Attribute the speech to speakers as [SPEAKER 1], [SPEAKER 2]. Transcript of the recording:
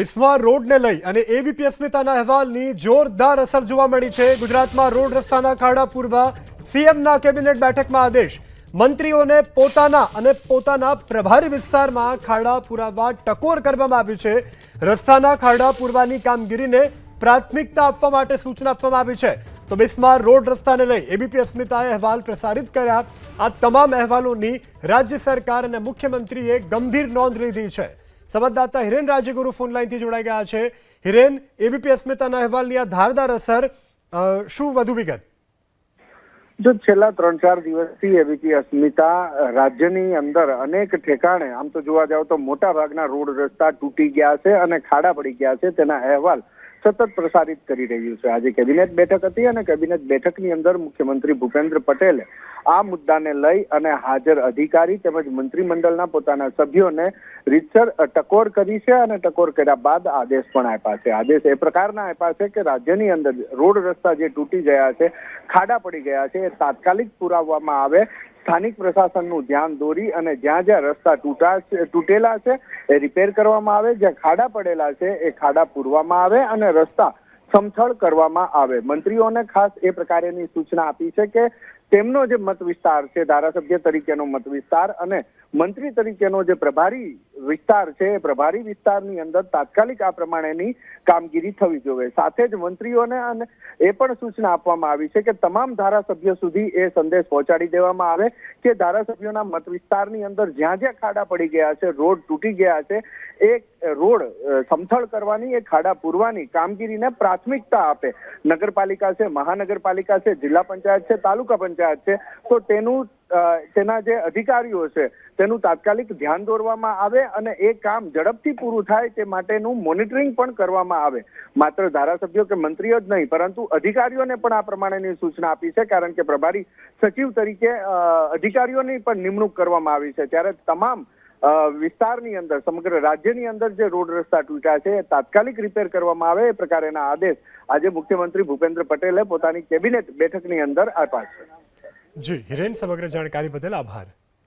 [SPEAKER 1] વિસ્મા રોડને લઈ અને એબીપી અસ્મિતાના અહેવાલની જોરદાર અસર જોવા મળી છે. ગુજરાતમાં રોડ રસ્તાના ખાડા પૂરવા સીએમના કેબિનેટ બેઠકમાં આદેશ. મંત્રીઓને પોતાના અને પોતાના પ્રભારી વિસ્તારમાં ખાડા પુરાવા ટકોર કરવામાં આવી છે. રસ્તાના ખાડા પૂરવાની કામગીરીને પ્રાથમિકતા આપવા માટે સૂચના આપવામાં આવી છે. તો બિસ્માર રોડ રસ્તાને લઈ એબીપી અસ્મિતાએ અહેવાલ પ્રસારિત કર્યા. આ તમામ અહેવાલોની રાજ્ય સરકાર અને મુખ્યમંત્રીએ ગંભીર નોંધ લીધી છે. સંવાદદાતા હિરેન રાજ્યગુરુ ફોન લાઈનથી જોડાઈ ગયા છે. હિરેન એબીપી અસ્મિતાના અહેવાલની આ ધારદાર અસર શું વધુ વિગત?
[SPEAKER 2] જો છેલ્લા ત્રણ ચાર દિવસથી એબીપી અસ્મિતા રાજ્યની અંદર અનેક ઠેકાણે, આમ તો જોવા જાવ તો મોટા ભાગના રોડ રસ્તા તૂટી ગયા છે અને ખાડા પડી ગયા છે. તેના અહેવાલ સતત પ્રસારિત કરી રહ્યું છે. આજે કેબિનેટ બેઠક હતી અને કેબિનેટ બેઠકની અંદર મુખ્યમંત્રી ભૂપેન્દ્ર પટેલે આ મુદ્દાને લઈ અને હાજર અધિકારી તેમજ મંત્રીમંડળના પોતાના સભ્યોને રીતસર ટકોર કરી છે અને ટકોર કર્યા બાદ આદેશ પણ આપ્યા છે. આદેશ એ પ્રકારના આપ્યા છે કે રાજ્યની અંદર રોડ રસ્તા જે તૂટી ગયા છે, ખાડા પડી ગયા છે, એ તાત્કાલિક પુરાવવામાં આવે સ્થાનિક પ્રશાસનનું ધ્યાન દોરી અને જ્યાં જ્યાં રસ્તા તૂટા તૂટેલા છે, એ રિપેર કરવામાં આવે. જ્યાં ખાડા પડેલા છે, એ ખાડા પૂરવામાં આવે અને રસ્તા સમથળ કરવામાં આવે. મંત્રીઓને ખાસ એ પ્રકારેની સૂચના આપી છે કે તેમનો જે મત વિસ્તાર છે, ધારાસભ્ય તરીકેનો મત વિસ્તાર અને મંત્રી તરીકેનો જે પ્રભારી વિસ્તાર છે, એ પ્રભારી વિસ્તારની અંદર તાત્કાલિક આ પ્રમાણેની કામગીરી થવી જોઈએ. સાથે જ મંત્રીઓને અને એ પણ સૂચના આપવામાં આવી છે કે તમામ ધારાસભ્ય સુધી એ સંદેશ પહોંચાડી દેવામાં આવે કે ધારાસભ્યોના મત વિસ્તારની અંદર જ્યાં જ્યાં ખાડા પડી ગયા છે, રોડ તૂટી ગયા છે એ રોડ સમથળ કરવાની એ ખાડા પૂરવાની કામગીરીને પ્રાથમિકતા આપે. નગરપાલિકા છે, મહાનગરપાલિકા છે, જિલ્લા પંચાયત છે, તાલુકા પંચાયત છે, તો તેનું તેના જે અધિકારીઓ છે, તેનું તાત્કાલિક ધ્યાન દોરવામાં આવે અને એ કામ ઝડપથી પૂરું થાય તે માટેનું મોનિટરિંગ પણ કરવામાં આવે. માત્ર ધારાસભ્યો કે મંત્રીઓ જ નહીં, પરંતુ અધિકારીઓને પણ આ પ્રમાણેની સૂચના આપી છે, કારણ કે પ્રભારી સચિવ તરીકે અધિકારીઓની પણ નિમણૂક કરવામાં આવી છે. ત્યારે તમામ વિસ્તારની અંદર, સમગ્ર રાજ્યની અંદર જે રોડ રસ્તા તૂટ્યા છે, એ તાત્કાલિક રિપેર કરવામાં આવે એ પ્રકારેના આદેશ આજે મુખ્યમંત્રી ભૂપેન્દ્ર પટેલે પોતાની કેબિનેટ બેઠકની અંદર આપ્યા છે.
[SPEAKER 1] જી હિરેન સમગ્ર જાણકારી બદલ આભાર.